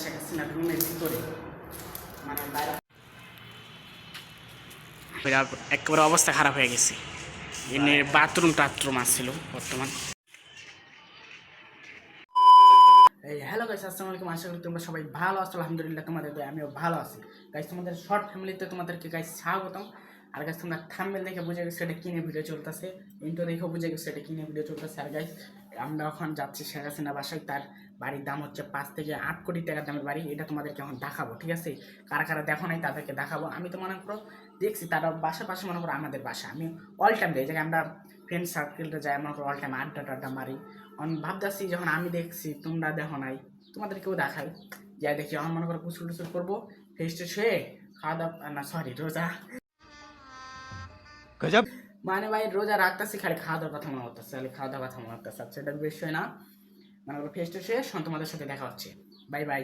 শেখ রুমের ভিতরে মানে বাইরে একেবারে অবস্থা খারাপ হয়ে গেছে। এনে বাথরুম টাথরুম আসছিল বর্তমান। এই হ্যালো গাইস আসসালামু আলাইকুম। আশা করি তোমরা সবাই ভালো আছো আলহামদুলিল্লাহ তোমাদের আমিও ভালো আছি। গাইস তোমাদের শর্ট ফ্যামিলিতে তোমাদেরকে গাইস স্বাগতম। আর গাছ তোমরা থাম্বনেল দেখে বুঝে গেছো এটা কিনে ভিডিও চলতেছে। ইন্টো দেখে বুঝে গেছো এটা কিনে ভিডিও চলতেছে। আর গাইস আমরা এখন যাচ্ছি শেখ হাসিনা বাসায়। তার বাড়ির দাম হচ্ছে পাঁচ থেকে আট কোটি টাকার দামের বাড়ি। এটা তোমাদেরকে এখন দেখাবো, ঠিক আছে? কারা কারা দেখো নাই তাদেরকে দেখাবো। আমি তো মনে করো দেখছি, তারা বাসা পাশে মনে করো আমাদের বাসা। আমি অল টাইম জায়গায় আমরা ফ্রেন্ড সার্কেলটা যাই, মনে করো অল টাইম আড্ডা টাড্ডা মারি। আমি ভাবতেছি যখন আমি দেখছি, তোমরা দেখো নাই। তোমাদেরকেও দেখাই। যাই দেখি আমার মনে করো কুচুর টুচুর করব ফেস টেস হয়ে খাওয়া দাওয়া না সরি রোজা। গজব। মানে ভাই রোজা রাখতেছি খালি খাওয়া দাওয়ার কথা মনে করতেছে খালি খাওয়া দাওয়ার কথা মনে করতেছে আচ্ছা এটা বিষয় না। মানে করো ফেস হয়ে শোন তোমাদের সাথে দেখা হচ্ছে। বাই বাই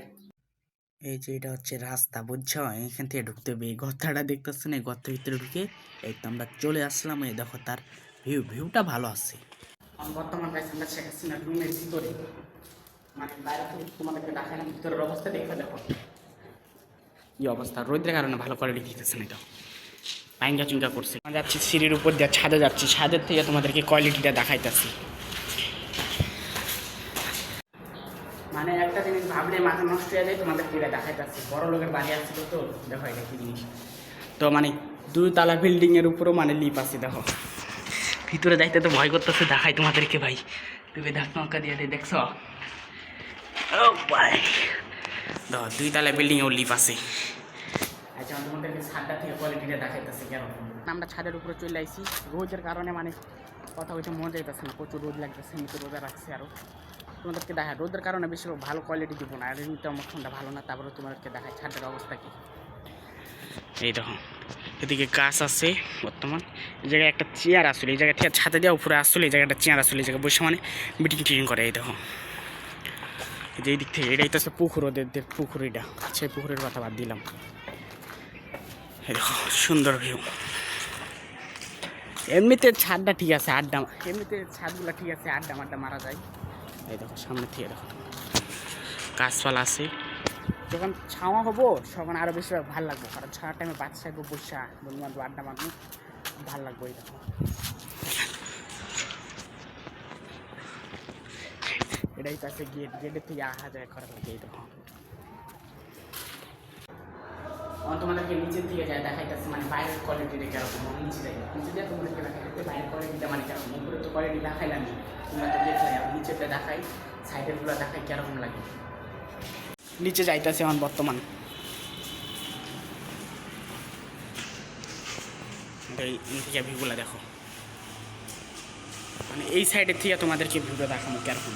এই যে এটা হচ্ছে রাস্তা বুঝছ? এখান থেকে ঢুকতে হবে। এই গর্তাটা দেখতেছে না এই গর্তের ভিতরে ঢুকে এই তো আমরা চলে আসলাম। এই দেখো তার ভিউ ভিউটা ভালো আছে। বর্তমান গাইছে আমরা শেখ হাসিনার রুমের ভিতরে। মানে বাইরে থেকে তোমাদেরকে দেখালাম ভিতরের অবস্থা দেখে দেখো। এই অবস্থা? রোদের কারণে ভালো কোয়ালিটি দিতেছে না এটা। পাইঙ্গা চুঙ্গা করছে। আমরা যাচ্ছি সিঁড়ির উপর দিয়ে ছাদে যাচ্ছি। ছাদের থেকে তোমাদেরকে কোয়ালিটিটা দেখাইতেছি। মানে একটা জিনিস ভাবলে মাথা নষ্ট হয়ে যায়, তোমাদেরকে এটা দেখাইতেছি। বড় লোকের বাড়ি আসছিল তো, দেখো এটা কি জিনিস। তো মানে দুই তালা বিল্ডিং এর উপরেও মানে লিপ আছে, দেখো। ভিতরে যাইতে তো ভয় করতেছে, দেখাই তোমাদেরকে ভাই। তুমি দেখ নৌকা দিয়ে দেখছ? ভাই। দেখো দুই তালা বিল্ডিং এও লিপ আছে। ছাদটা থেকে আমরা ছাদের উপরে চলে আইছি। রোদের কারণে মানে কথা হইতে মজা যাইতেছে না, প্রচুর রোদ লাগতেছে এমনিতে রোদা রাখছে আরও তোমাদেরকে দেখায় রোদের কারণে বেশি ভালো কোয়ালিটি দিব না, আর এমনিতে আমার ফোনটা ভালো না তারপরে তোমাদেরকে দেখায় ছাদের অবস্থা কি? এই দেখো, এদিকে গাছ আছে বর্তমান। এই জায়গায় একটা চেয়ার আসলে, এই জায়গা থেকে ছাদে দেওয়া উপরে আসলে, এই জায়গাটা চেয়ার আসলে, এই জায়গায় বসে মানে মিটিং টিটিং করে, এই দেখো। যে এই দিক থেকে, এটাই তো পুকুর, ওদের দের পুকুর এটা, সেই পুকুরের কথা বাদ দিলাম। দেখো সুন্দর ভিউ এমনিতে ছাদটা ঠিক আছে আড্ডা এমনিতে ছাদগুলো ঠিক আছে আড্ডা মাড্ডা মারা যায়। এই দেখো সামনে থেকে দেখো। গাছপালা আছে। যখন ছাওয়া হব তখন আরও বেশি ভালো লাগবে কারণ ছাওয়ার টাইমে বাচ্চা থাকব বসা বন্ধু বান্ধব আড্ডা মারবো ভালো লাগবে এই দেখো। এটাই তো আছে গেট গেটের থেকে আহা যায় করা লাগে এই দেখো। তোমাদেরকে নিচের দিকে যায় দেখাইতেছে মানে বাইরের কোয়ালিটিটা কেরকম নিচে যাই নিচে দিয়ে তোমাদেরকে দেখাইতে বাইরের কোয়ালিটিটা মানে কেরকম? উপরে তো কোয়ালিটি দেখাইলাম তোমরা তো দেখলে, আমি নিচেরটা দেখাই সাইডেরগুলো দেখাই কেরকম লাগে। নিচে যাইতেছে এখন বর্তমান। এই থেকে দেখো। মানে এই সাইডের থেকে তোমাদেরকে ভিউটা দেখানো কেরকম।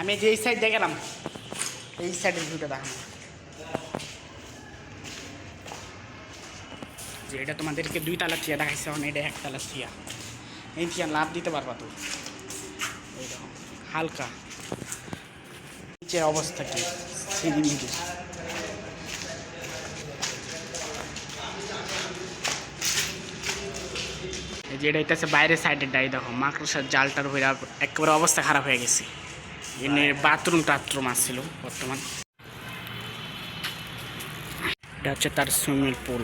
আমি যে এই সাইড দিয়ে গেলাম। এই সাইডের ভিউটা দেখাবো যে এটা তোমাদেরকে দুই তালা থিয়া দেখাইছে এখন এটা এক তালা থিয়া এই থিয়া লাভ দিতে পারবা তো? এই দেখো হালকা। নিচের অবস্থা কি? সিঁড়ি নিচে। এই যে এটা বাইরের সাইডের ডাই দেখো মাকড়সার জালটার হয়ে একেবারে অবস্থা খারাপ হয়ে গেছে। এনে বাথরুম টাথরুম আসছিল বর্তমান। এটা হচ্ছে তার সুইমিং পুল।